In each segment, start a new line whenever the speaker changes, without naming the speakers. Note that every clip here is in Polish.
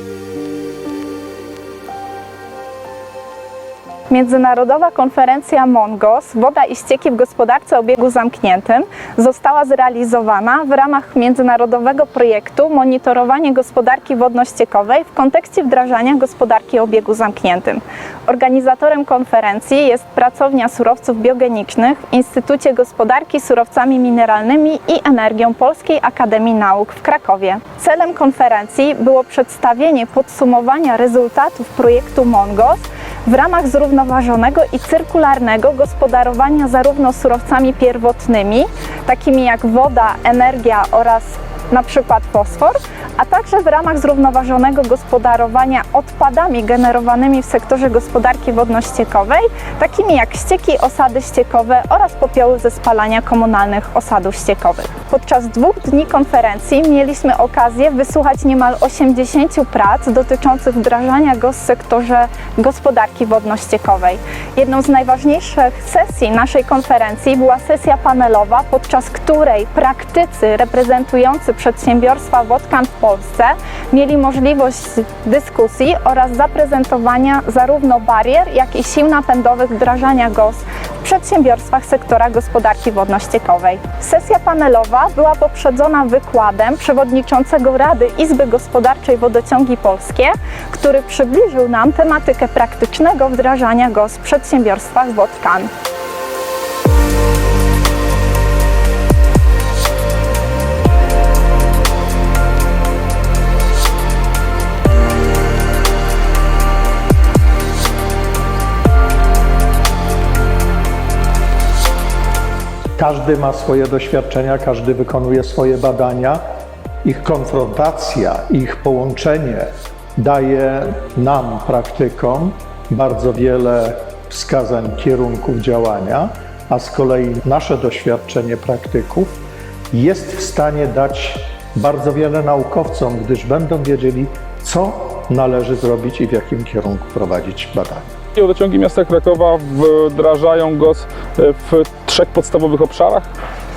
you. Międzynarodowa konferencja MONGOS Woda i ścieki w gospodarce o obiegu zamkniętym została zrealizowana w ramach międzynarodowego projektu Monitorowanie gospodarki wodno-ściekowej w kontekście wdrażania gospodarki o obiegu zamkniętym. Organizatorem konferencji jest Pracownia Surowców Biogenicznych w Instytucie Gospodarki Surowcami Mineralnymi i Energią Polskiej Akademii Nauk w Krakowie. Celem konferencji było przedstawienie podsumowania rezultatów projektu MONGOS w ramach zrównoważonego i cyrkularnego gospodarowania zarówno surowcami pierwotnymi, takimi jak woda, energia oraz na przykład fosfor, a także w ramach zrównoważonego gospodarowania odpadami generowanymi w sektorze gospodarki wodno-ściekowej, takimi jak ścieki, osady ściekowe oraz popioły ze spalania komunalnych osadów ściekowych. Podczas dwóch dni konferencji mieliśmy okazję wysłuchać niemal 80 prac dotyczących wdrażania go w sektorze gospodarki wodno-ściekowej. Jedną z najważniejszych sesji naszej konferencji była sesja panelowa, podczas której praktycy reprezentujący przedsiębiorstwa Wodkan w Polsce mieli możliwość dyskusji oraz zaprezentowania zarówno barier, jak i sił napędowych wdrażania GOS przedsiębiorstwach sektora gospodarki wodno-ściekowej. Sesja panelowa była poprzedzona wykładem przewodniczącego Rady Izby Gospodarczej Wodociągi Polskie, który przybliżył nam tematykę praktycznego wdrażania GOS w przedsiębiorstwach Wodkan.
Każdy ma swoje doświadczenia, każdy wykonuje swoje badania. Ich konfrontacja, ich połączenie daje nam, praktykom, bardzo wiele wskazań, kierunków działania, a z kolei nasze doświadczenie praktyków jest w stanie dać bardzo wiele naukowcom, gdyż będą wiedzieli, co należy zrobić i w jakim kierunku prowadzić badania.
Wodociągi miasta Krakowa wdrażają GOS w trzech podstawowych obszarach,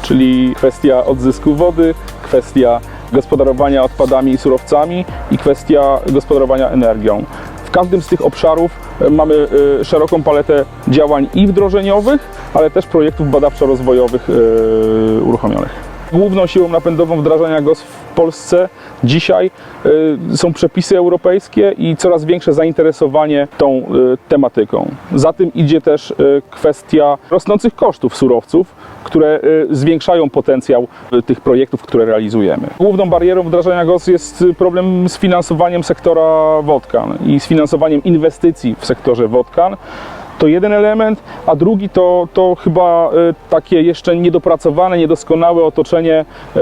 czyli kwestia odzysku wody, kwestia gospodarowania odpadami i surowcami i kwestia gospodarowania energią. W każdym z tych obszarów mamy e, szeroką paletę działań i wdrożeniowych, ale też projektów badawczo-rozwojowych e, uruchomionych. Główną siłą napędową wdrażania GOS w Polsce dzisiaj y, są przepisy europejskie i coraz większe zainteresowanie tą y, tematyką. Za tym idzie też y, kwestia rosnących kosztów surowców, które zwiększają potencjał tych projektów, które realizujemy. Główną barierą wdrażania GOS jest problem z finansowaniem sektora Wodkan i z finansowaniem inwestycji w sektorze Wodkan. To jeden element, a drugi to, to chyba e, takie jeszcze niedopracowane, niedoskonałe otoczenie e,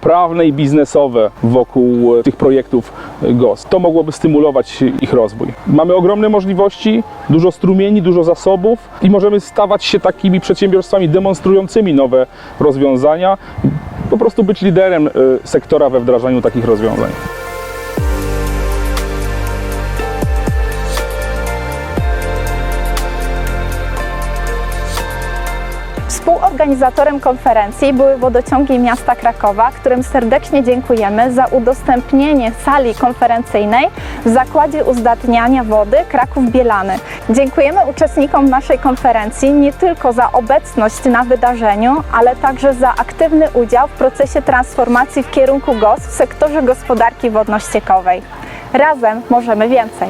prawne i biznesowe wokół e, tych projektów GOS. To mogłoby stymulować ich rozwój. Mamy ogromne możliwości, dużo strumieni, dużo zasobów i możemy stawać się takimi przedsiębiorstwami demonstrującymi nowe rozwiązania, po prostu być liderem sektora we wdrażaniu takich rozwiązań.
Współorganizatorem konferencji były wodociągi miasta Krakowa, którym serdecznie dziękujemy za udostępnienie sali konferencyjnej w Zakładzie Uzdatniania Wody Kraków Bielany. Dziękujemy uczestnikom naszej konferencji nie tylko za obecność na wydarzeniu, ale także za aktywny udział w procesie transformacji w kierunku GOS w sektorze gospodarki wodno-ściekowej. Razem możemy więcej.